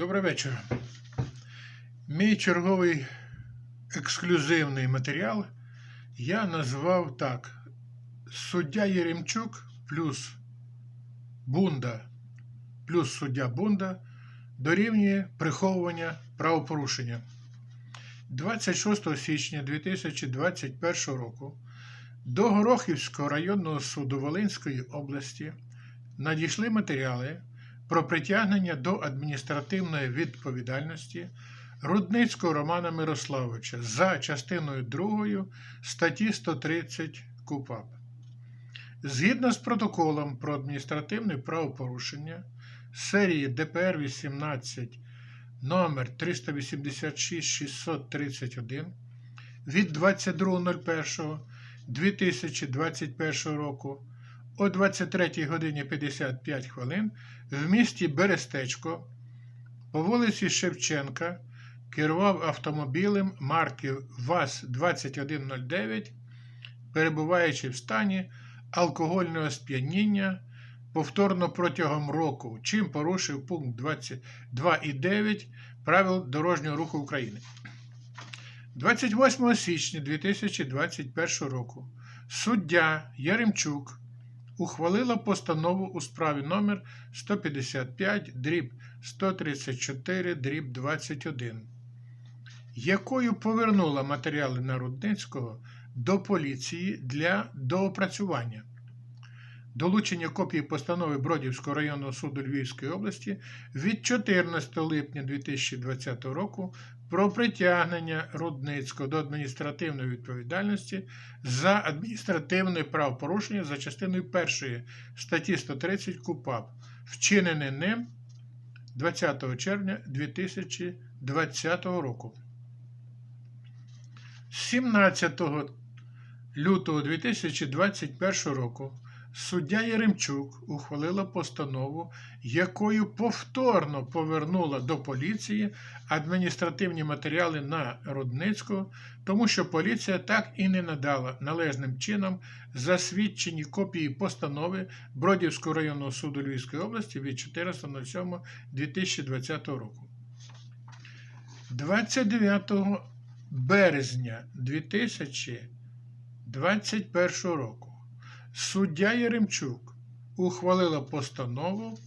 Добрий вечір. Мій черговий ексклюзивний матеріал я назвав так: Суддя Єремчук плюс Бунда плюс суддя Бунда дорівнює приховування правопорушення. 26 січня 2021 року до Горохівського районного суду Волинської області надійшли матеріали про притягнення до адміністративної відповідальності Рудницького Романа Мирославовича за частиною 2 статті 130 КУПАП. Згідно з протоколом про адміністративне правопорушення серії ДПР 18 номер 386 631 від 22.01.2021 року о 23 годині 55 хвилин в місті Берестечко по вулиці Шевченка керував автомобілем марки ВАЗ-2109, перебуваючи в стані алкогольного сп'яніння повторно протягом року, чим порушив пункт 22.9 правил дорожнього руху України. 28 січня 2021 року суддя Яремчук ухвалила постанову у справі номер 155 дріб 134 дріб 21, якою повернула матеріали Народницького до поліції для доопрацювання. Долучення копії постанови Бродівського районного суду Львівської області від 14 липня 2020 року про притягнення Рудницького до адміністративної відповідальності за адміністративне правопорушення за частиною 1 статті 130 КУПАП, вчинене ним 20 червня 2020 року. 17 лютого 2021 року суддя Яремчук ухвалила постанову, якою повторно повернула до поліції адміністративні матеріали на Рудницького, тому що поліція так і не надала належним чином засвідчені копії постанови Бродівського районного суду Львівської області від 14.07.2020 року. 29 березня 2021 року суддя Яремчук ухвалила постанову,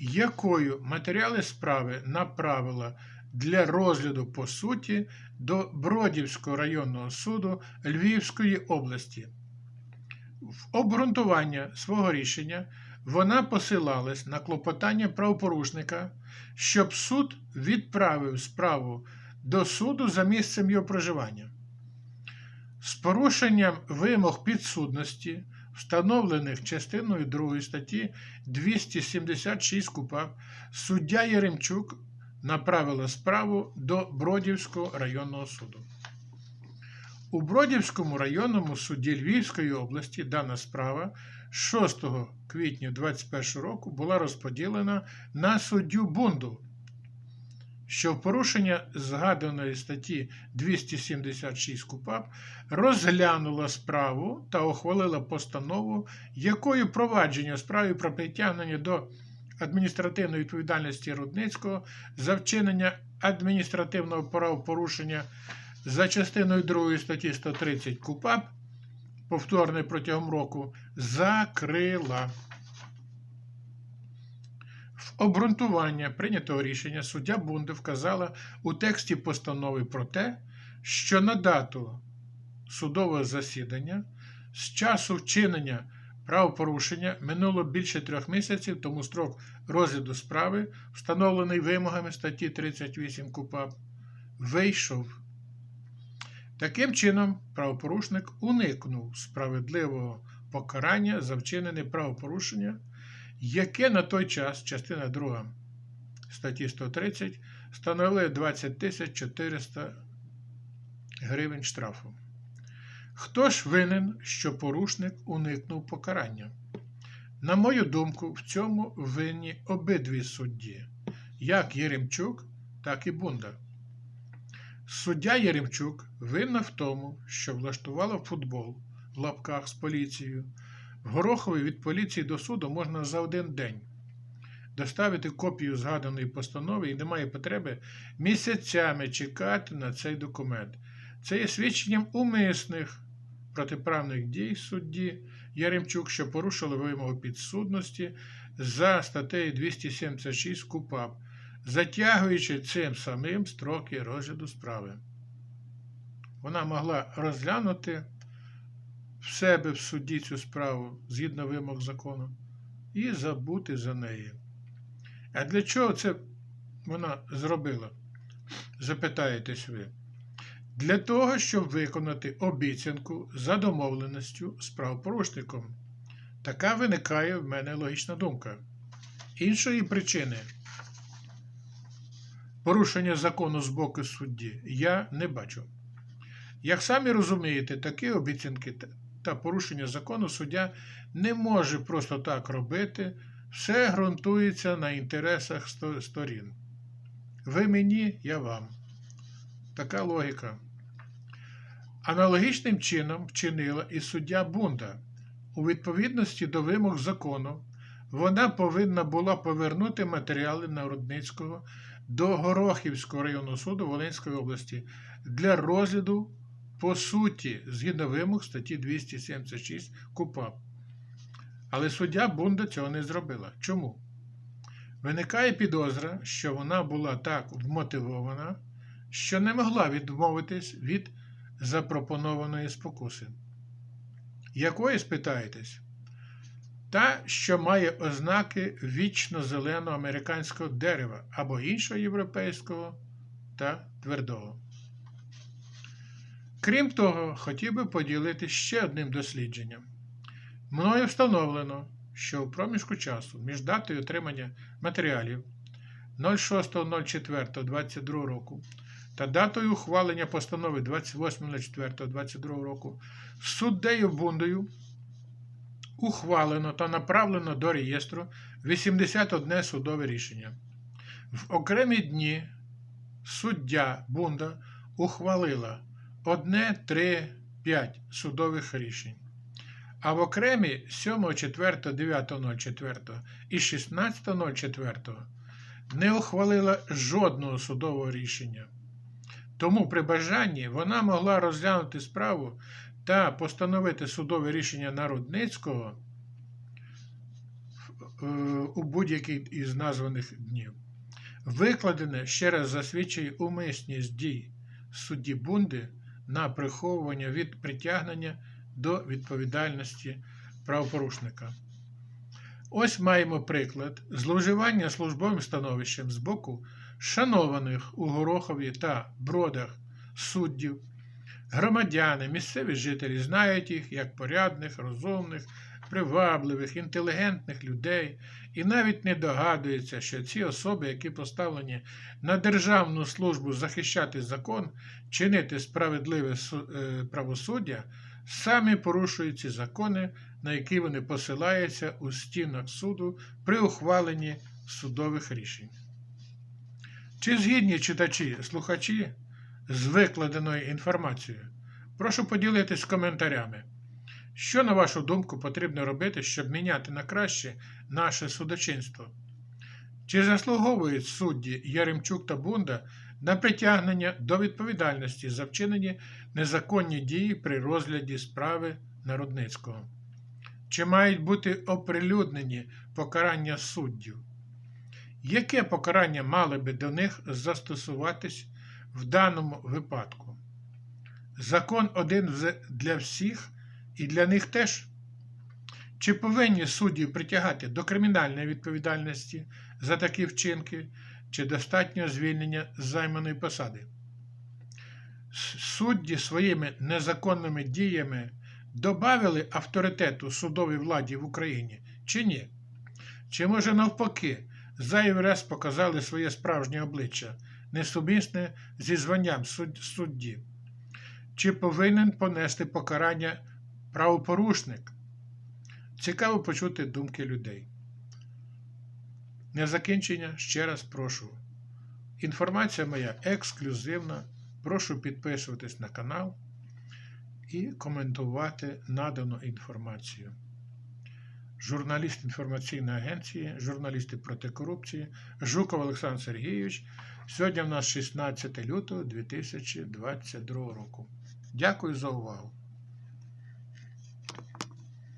якою матеріали справи направила для розгляду по суті до Бродівського районного суду Львівської області. В обґрунтування свого рішення вона посилалась на клопотання правопорушника, щоб суд відправив справу до суду за місцем його проживання. З порушенням вимог підсудності, встановлених частиною 2 статті 276 КУПАП, суддя Яремчук направила справу до Бродівського районного суду. У Бродівському районному суді Львівської області дана справа 6 квітня 2021 року була розподілена на суддю Бунду, що в порушення згаданої статті 276 КУПАП розглянула справу та ухвалила постанову, якою провадження справи про притягнення до адміністративної відповідальності Рудницького за вчинення адміністративного правопорушення за частиною 2 статті 130 КУПАП, повторне протягом року, закрила. В обґрунтування прийнятого рішення суддя Бунди вказала у тексті постанови про те, що на дату судового засідання з часу вчинення правопорушення минуло більше трьох місяців, тому строк розгляду справи, встановлений вимогами статті 38 КУПАП, вийшов. Таким чином, правопорушник уникнув справедливого покарання за вчинене правопорушення, яке на той час, частина 2 статті 130, становила 20 400 гривень штрафу. Хто ж винен, що порушник уникнув покарання? На мою думку, в цьому винні обидві судді, як Єремчук, так і Бунда. Суддя Єремчук винна в тому, що влаштувала футбол в лапках з поліцією. Горохові від поліції до суду можна за один день. доставити копію згаданої постанови і немає потреби місяцями чекати на цей документ. Це є свідченням умисних протиправних дій судді Яремчук, що порушили вимогу підсудності за статтею 276 КУПАП, затягуючи цим самим строки розгляду справи. Вона могла розглянути в себе в суді цю справу згідно вимог закону і забути за неї. А для чого це вона зробила? Запитаєтесь ви. Для того, щоб виконати обіцянку за домовленістю з правопорушником. Така виникає в мене логічна думка. Іншої причини порушення закону з боку судді я не бачу. Як самі розумієте, такі обіцянки та порушення закону суддя не може просто так робити, все ґрунтується на інтересах сторін. Ви мені, я вам. Така логіка. Аналогічним чином вчинила і суддя Бунда. У відповідності до вимог закону, вона повинна була повернути матеріали Народницького до Горохівського районного суду Волинської області для розгляду по суті згідно вимог статті 276 КУПАП. Але суддя Бунда цього не зробила. Чому? Виникає підозра, що вона була так вмотивована, що не могла відмовитись від запропонованої спокуси. Якої спитаєтесь? Та, що має ознаки вічно зеленого американського дерева або іншого європейського та твердого. Крім того, хотів би поділитися ще одним дослідженням. Мною встановлено, що у проміжку часу між датою отримання матеріалів 06.04.22 року та датою ухвалення постанови 28.04.22 року суддею Бундою ухвалено та направлено до реєстру 81 судове рішення. В окремі дні суддя Бунда ухвалила 1, 3, 5 судових рішень. А в окремі 7, 4, 9.04 і 16.04 не ухвалила жодного судового рішення. Тому при бажанні вона могла розглянути справу та постановити судове рішення Народницького е, у будь-який із названих днів. Викладене ще раз засвідчує умисність дій судді Бунди на приховування від притягнення до відповідальності правопорушника. Ось маємо приклад зловживання службовим становищем з боку шанованих у Горохові та Бродах суддів. Громадяни, місцеві жителі знають їх як порядних, розумних, привабливих, інтелігентних людей і навіть не догадуються, що ці особи, які поставлені на державну службу захищати закон, чинити справедливе е, правосуддя, самі порушують ці закони, на які вони посилаються у стінах суду при ухваленні судових рішень. Чи згідні читачі, слухачі з викладеною інформацією? Прошу поділитись коментарями. Що, на вашу думку, потрібно робити, щоб міняти на краще наше судочинство? Чи заслуговують судді Яремчук та Бунда на притягнення до відповідальності за вчинені незаконні дії при розгляді справи Народницького? Чи мають бути оприлюднені покарання суддів? Яке покарання мали би до них застосуватись в даному випадку? Закон один для всіх і для них теж. Чи повинні судді притягати до кримінальної відповідальності за такі вчинки, чи достатньо звільнення з займаної посади? Судді своїми незаконними діями добавили авторитету судовій владі в Україні чи ні? Чи може навпаки зайвий раз показали своє справжнє обличчя, несумісне зі званням судді? Чи повинен понести покарання правопорушник? Цікаво почути думки людей. На закінчення ще раз прошу. Інформація моя ексклюзивна. Прошу підписуватись на канал і коментувати надану інформацію. журналіст інформаційної агенції, журналісти проти корупції, Жуков Олександр Сергійович. Сьогодні в нас 16 лютого 2022 року. Дякую за увагу.